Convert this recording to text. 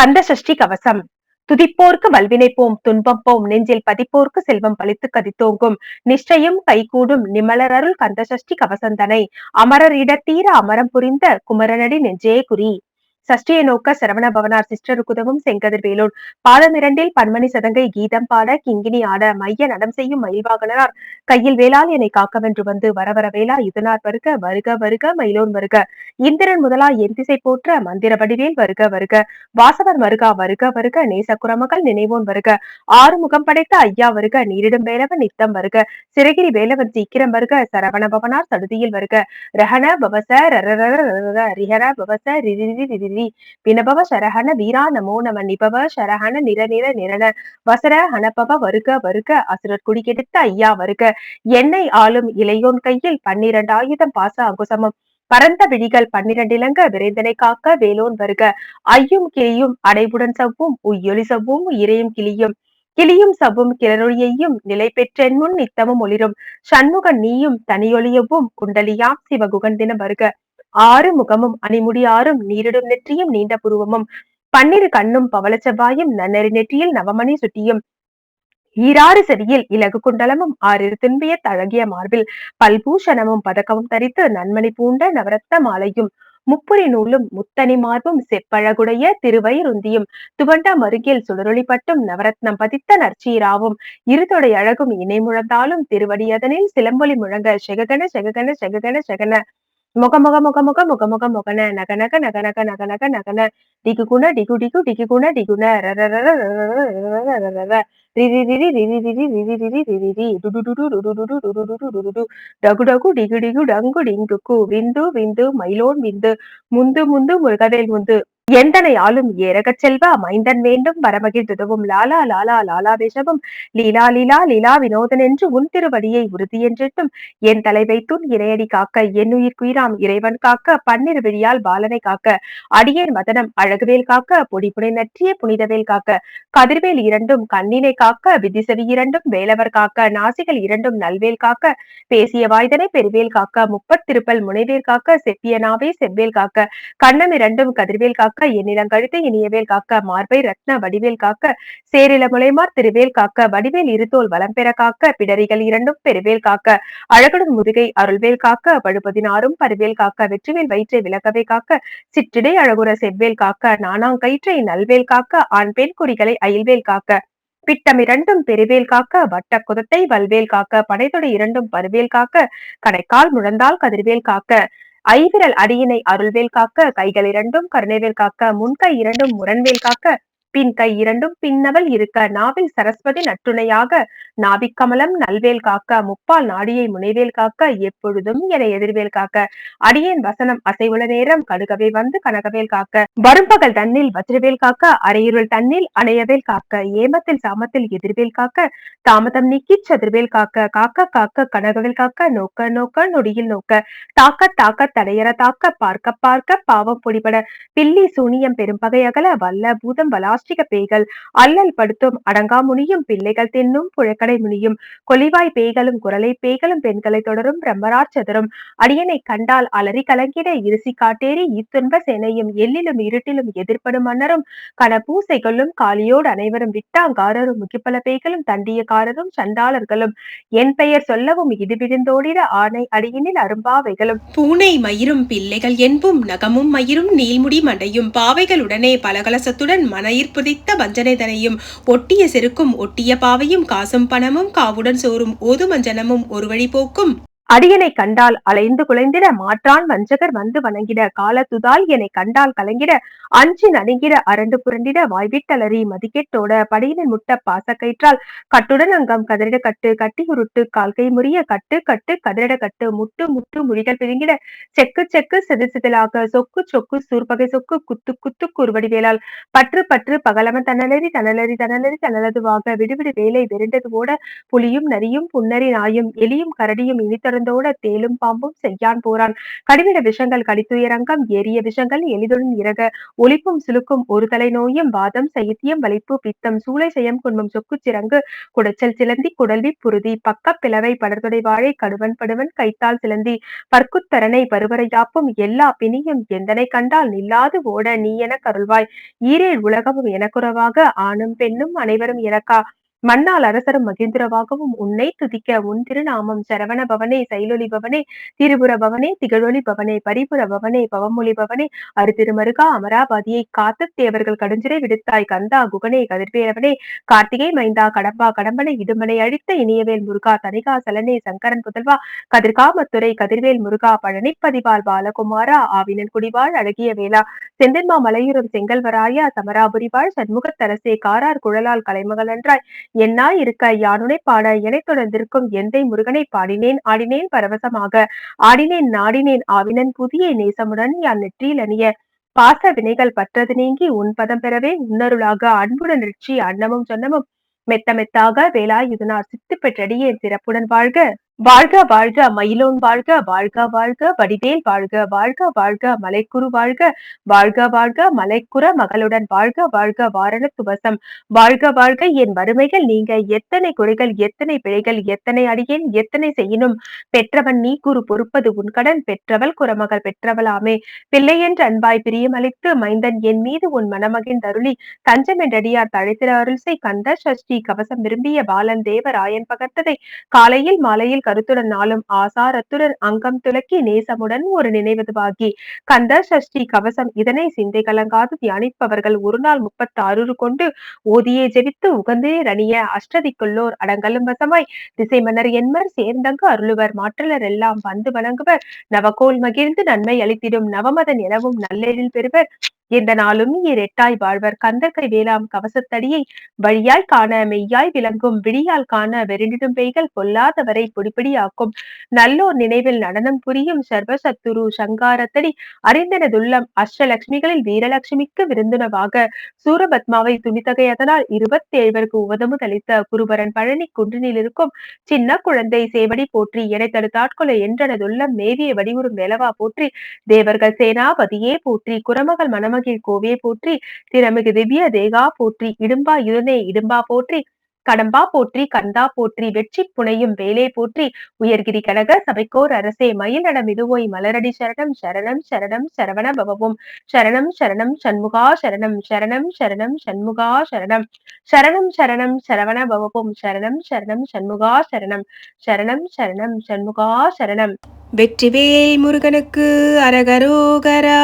கந்த சஷ்டி கவசம். துதிப்போர்க்கு வல்வினைப்போம் துன்பம் போம் நெஞ்சில் பதிப்போர்க்கு செல்வம் பழித்து கதித்தோங்கும். நிச்சயம் கைகூடும் நிமலரருள் கந்த சஷ்டி கவசந்தனை. அமரர் இடத்தீர அமரம் புரிந்த குமரனடி நெஞ்சே குறி. சஷ்டியை நோக்க சரவண பவனார் சிஸ்டர் குதவும் செங்கதிர் வேலூர். பாதம் இரண்டில் பன்மணி சதங்கை கீதம் பாட கிங்கினி ஆட மைய நடம் செய்யும் மயில்வாகனார் கையில் வேளால் என்னை காக்கவென்று வந்து வரவர வேளா இதுனார் வருக வருக வருக மயிலோன் வருக. இந்திரன் முதலா எந்திசை போற்ற மந்திர வடிவேல் வருக வருக. வாசவர் மருகா வருக வருக. நேசக்குரமகள் நினைவோன் வருக. ஆறு முகம் படைத்த ஐயா வருக நீரிடும் வேலவன் நித்தம் வருக. சிறகிரி வேலவன் சீக்கிரம் வருக சரவண பவனார் சடுதியில் வருக. ரஹன பவச ரரரர ரரர ரிஹர பவச ரிரி தேவி. வினபவ சரஹன வீரா நமோ நம. நிபவ சரஹன நிர நிர நிரண. வசர ஹனபவ வருக வருக. அசுரர் குடிக்கெடுத்த ஐயா வருக. என்னை ஆளும் இளையோன் கையில் பன்னிரண்டு ஆயுதம் பாச அங்குசமம். பரந்த விழிகள் பன்னிரண்டிலங்க விரைந்தனை காக்க வேலோன் வருக. ஐயும் கிளியும் அடைவுடன் சவ்வும். உய்யொலி சவ்வும் இறையும் கிளியும். கிளியும் சவ்வும் கிளரொளியையும் நிலை பெற்றென் முன் நித்தமும் ஒளிரும். சண்முகன் நீயும் தனியொளியவும் குண்டலியாம் சிவகுகன் தினம் வருக. ஆறு முகமும் அணிமுடி ஆறும் நீரிடும் நெற்றியும் நீண்ட புருவமும். பன்னிரு கண்ணும் பவள செவ்வாயும் நன்னறி நெற்றியில் நவமணி சுட்டியும். ஈராறு செடியில் இலகு குண்டலமும் ஆறிரு துன்பிய தழகிய மார்பில். பல்பூஷணமும் பதக்கமும் தரித்து நன்மணி பூண்ட நவரத்த மாலையும். முப்புரி நூலும் முத்தனி மார்பும் செப்பழகுடைய திருவயிருந்தியும் துவண்ட மருகில் சுடரொளிப்பட்டும் நவரத்னம் பதித்த நற்சீராவும். இருதொடை அழகும் இணை முழந்தாலும் திருவடியதனில் சிலம்பொலி முழங்க. செககன செககன செககன செகன. முக முக முக முக முக முக முகன நக நக நக நக நக நக நகன டிகு குண டிகு டிகு டிகு குண டிகுண ரிரி ரிரி ரிரி ரிரி ரிரி ரிரி ரிரி ரி டுடு டுடு டுடு டுடு எந்தனை ஆளும் ஏரகச் செல்வ? மைந்தன் வேண்டும் வரமகிழ்ந்துதவும் லாலா லாலா லாலா வேஷமும் லீலா லீலா லீலா வினோதன் என்று உன் திருவடியை உறுதி என்றிட்டும். என் தலை வைத்துன் இறையடி காக்க என்னுயிர் குயிராம் இறைவன் காக்க பன்னிரு விழியால் பாலனை காக்க அடியேன் மதனம் அழகுவேல் காக்க பொடி புனை நற்றிய புனிதவேல் காக்க கதிர்வேல் இரண்டும் கண்ணினை காக்க விதிசவி இரண்டும் வேலவர் காக்க நாசிகள் இரண்டும் நல்வேல் காக்க பேசிய வாய்தனை பெருவேல் காக்க முப்பத்திருப்பல் முனைவேல் காக்க செப்பிய நாவே செவ்வேல் காக்க கண்ணம் இரண்டும் கதிர்வேல் காக்க காக்க எண்ணிலம் கழுத்து இனியவேல் காக்க மார்பை ரத்ன வடிவேல் காக்க சேரில முளைமார் திருவேல் காக்க வடிவேல் இருத்தோல் வலம் பெற காக்க பிடரிகள் இரண்டும் பெருவேல் காக்க அழகுடன் முதுகை அருள்வேல் காக்க பழுபதினாரும் பருவேல் காக்க வெற்றிவேல் வயிற்றை விளக்கவே காக்க சிற்றிடை அழகுற செவ்வேல் காக்க நானாங்கயிற்றை நல்வேல் காக்க ஆண் பெண் குறிகளை அயில்வேல் காக்க பிட்டம் இரண்டும் பெருவேல் காக்க வட்ட குதத்தை வல்வேல் காக்க படைத்தொடை இரண்டும் பருவேல் காக்க கடைக்கால் முழந்தால் கதிர்வேல் காக்க ஐவிரல் அடியினை அருள்வேல் காக்க கைகள் இரண்டும் கருணைவேல் காக்க முன்கை இரண்டும் முரண்வேல் காக்க பின் கை இரண்டும் பின்னவள் இருக்க நாவில் சரஸ்வதி நற்றுணையாக நாபிக்கமலம் நல்வேல் காக்க முப்பால் நாடியை முனைவேல் காக்க எப்பொழுதும் என எதிர்வேல் காக்க. அடியேன் வசனம் அசைவுள்ள நேரம் கடுகவே வந்து கனகவேல் காக்க. வரும்பகல் தன்னில் வஜ்ரவேல் காக்க அரையுருள் தன்னில் அணையவேல் காக்க. ஏமத்தில் சாமத்தில் எதிர்வேல் காக்க தாமதம் நீக்கி சதுர்வேல் காக்க. காக்க காக்க கனகவேல் காக்க நோக்க நோக்க நொடியில் நோக்க. தாக்க தாக்க தடையற தாக்க பார்க்க பார்க்க பாவம் பொடிபட. பில்லி சூனியம் பெரும்பகை அகல வல்ல பூதம் வலா வலாஷ்டிக பேய்கள் அல்லல் படுத்தும் அடங்கா முனியும் பிள்ளைகள் தின்னும் புழக்கடை முனியும் கொலிவாய் பேய்களும் குரலை பேய்களும் பெண்களை தொடரும் பிரம்மரார் சதுரும் அடியனை கண்டால் அலறி கலங்கிட இருசி காட்டேறி இத்துன்ப சேனையும் எல்லிலும் இருட்டிலும் எதிர்ப்படும் மன்னரும் கனபூசைகளும் காலியோடு அனைவரும் விட்டாங்காரரும் முகிப்பல பேய்களும் தண்டியக்காரரும் சண்டாளர்களும் என் பெயர் சொல்லவும் இது விழுந்தோடிட ஆணை அடியினில் அரும்பாவைகளும். பூனை மயிரும் பிள்ளைகள் என்பும் நகமும் மயிரும் நீள்முடி மண்டையும் பாவைகளுடனே பலகலசத்துடன் மனையிற் புதைத்த வஞ்சனைதனையும் ஒட்டிய செருக்கும் ஒட்டிய பாவையும் காசும் பணமும் காவுடன் சோறும் ஓதுமஞ்சனமும் ஒரு வழி போக்கும். அடியனை கண்டால் அலைந்து குலைந்திட மாற்றான் வஞ்சகர் வந்து வணங்கிட காலத்துதால் என்னை கண்டால் கலங்கிட அஞ்சு நடுங்கிட அரண்டு புரண்டிட வாய்விட்டலறி மதிக்கெட்டோட படியினில் முட்ட பாசக்கயிற்றால் கட்டுடன் அங்கம் கதறிட கட்டு கட்டி உருட்டு கால்கை முறிய கட்டு கட்டு கதறிட கட்டு முட்டு முட்டு முழிகள் பிரிங்கிட செக்கு செக்கு செது செதிலாக சொக்கு சொக்கு சூர்பகை சொக்கு குத்து குத்து குறுவடி வேளால். பற்று பற்று பகலம தனலறி தனலறி தனலறி தனலதுவாக விடுவிடு வேலை விருண்டது ஓட புலியும் நரியும் புன்னரி நாயும் எலியும் கரடியும் இனித்தரும் சுரந்தோட தேலும் பாம்பும் செய்யான் போறான். கடிவிட விஷங்கள் கடித்துயரங்கம் ஏறிய விஷங்கள் எளிதுடன் இறக. ஒலிப்பும் சுலுக்கும் ஒரு தலை நோயும் வாதம் சைத்தியம் வலிப்பு பித்தம் சூளை செயம் குன்மம் சொக்குச் சிறங்கு. குடைச்சல் சிலந்தி குடல்வி புருதி பக்க பிளவை படர்தொடை வாழை கடுவன் படுவன் கைத்தால் சிலந்தி. பற்குத்தரனை பருவரையாப்பும் எல்லா பிணியும் எந்தனை கண்டால் நில்லாது ஓட நீ என கருள்வாய். ஈரேழ் உலகமும் எனக்குறவாக ஆணும் பெண்ணும் அனைவரும் எனக்கா. மன்னால் அரசரும் மகேந்திரவாகவும் உன்னை துதிக்க உன் திருநாமம் சரவண பவனே செயலொலி பவனே திரிபுர பவனே திகழொலி பவனே பரிபுர பவனே பவமொழி பவனே அருதிருமருகா அமராபாதியை காத்து தேவர்கள் கடுஞ்சிரை விடுத்தாய் கந்தா குகனே கதிர்வேரவனே கார்த்திகை மைந்தா கடம்பா கடம்பனை இடுமனை அழித்த இனியவேல் முருகா தனிகா சலனே சங்கரன் புதல்வா கதிர்காமத்துறை கதிர்வேல் முருகா பழனிப்பதிவால் பாலகுமாரா ஆவினன் குடிவாழ் அழகிய வேளா செந்தன்மா மலையூரம் செங்கல்வராயா சமராபுரிவாழ் சண்முகத்தரசே காரார் குழலால் கலைமகளன்றாய் என்னாய் இருக்க யானுனை பாட எனைத் தொடர்ந்திருக்கும் எந்தை முருகனை பாடினேன் ஆடினேன் பரவசமாக. ஆடினேன் நாடினேன் ஆவினன் புதிய நேசமுடன் யான் நெற்றியில் அணிய. பாச வினைகள் பற்றது நீங்கி உன் பதம் பெறவே உன்னருளாக. அன்புடன் ரிச்சி அன்னமும் சொன்னமும் மெத்த மெத்தாக வேலாயுதனார் சித்து பெற்றடியே சிறப்புடன் வாழ்க. வாழ்க வாழ்க மயிலோன் வாழ்க வாழ்க வாழ்க வடிவேல் வாழ்க வாழ்க வாழ்க மலைக்குரு வாழ்க வாழ்க வாழ்க மலைக்குற மகளுடன் வாழ்க வாழ்க வாரண துவசம் வாழ்க வாழ்க என் வறுமைகள் நீங்க எத்தனை குறைகள் எத்தனை பிழைகள் எத்தனை அடியேன் எத்தனை செய்யினும். பெற்றவன் நீ குரு பொறுப்பது உன் கடன் பெற்றவள் குறமகள் பெற்றவளாமே. பிள்ளை என்று அன்பாய் பிரியமளித்து மைந்தன் என் மீது உன் மனமகிழ்ந்தருளி தஞ்சம் என்றடியார் தழைத்திர அருள்சை கந்த சஷ்டி கவசம் விரும்பிய பாலன் தேவராயன் பகர்த்ததை காலையில் மாலையில் கருத்துடன் நாளும் ஆசாரத்துடன் அங்கம் துலக்கி நேசமுடன் ஒரு நினைவதுவாகி. கந்த சஷ்டி கவசம் இதனை சிந்தை கலங்காது தியானிப்பவர்கள் ஒரு நாள் முப்பத்தாறு கொண்டு ஓதியே ஜெபித்து உகந்தே ரணிய அஷ்டதிக்குள்ளோர் அடங்கலும் வசமாய். திசை மன்னர் என்மர் சேர்ந்தங்கு அருளுவர் மாற்றலர் எல்லாம் வந்து வணங்குவர். நவகோல் மகிழ்ந்து நன்மை அளித்திடும் நவமதன் எனவும் நல்லெழில் பெறுவர். எந்த நாளும் எட்டாய் வாழ்வர். கந்தக்கை வேளாம் கவசத்தடியை வழியாய் காண மெய்யாய் விளங்கும் விடியால் காண வெறிண்டிடும் பெய்கள் பொல்லாதவரை பொடிப்பிடியாக்கும் நல்லோர் நினைவில் நடனம் புரியும் சர்வசத்துரு சங்காரத்தடி அறிந்தனதுள்ளம். அஷ்டலட்சுமிகளில் வீரலட்சுமிக்கு விருந்துணவாக. சூரபத்மாவை துணித்தகை அதனால் இருபத்தேழ்வருக்கு உவதமுதளித்த குருபரன் பழனி குன்றினில் இருக்கும் சின்ன குழந்தை சேவடி போற்றி என தடுத்தாட்கொள்ள என்றனதுள்ளம். மேவிய வடிவுறும் வேலவா போற்றி. தேவர்கள் சேனாபதியே போற்றி. குரமகள் மணமகிழ் கோவே போற்றி திறமிகு திவ்ய தேகா போற்றி இடும்பா இருநே இடும்பா போற்றி கடம்பா போற்றி கந்தா போற்றி வெற்றி புனையும் வேலே போற்றி உயர்கிரி கனக சபைக்கோர் அரசே மயில் நடம் இதுவோய் மலரடி சரணம் சரணம் சரணம் சரவண பவவும். சரணம் சரணம் சண்முகா சரணம் சரணம் சரணம் சண்முகா சரணம். சரணம் சரணம் சரவண பவவும். சரணம் சரணம் சண்முகா சரணம். சரணம் சரணம் சண்முகா சரணம். வெற்றிவேல் முருகனுக்கு அரகரோகரா.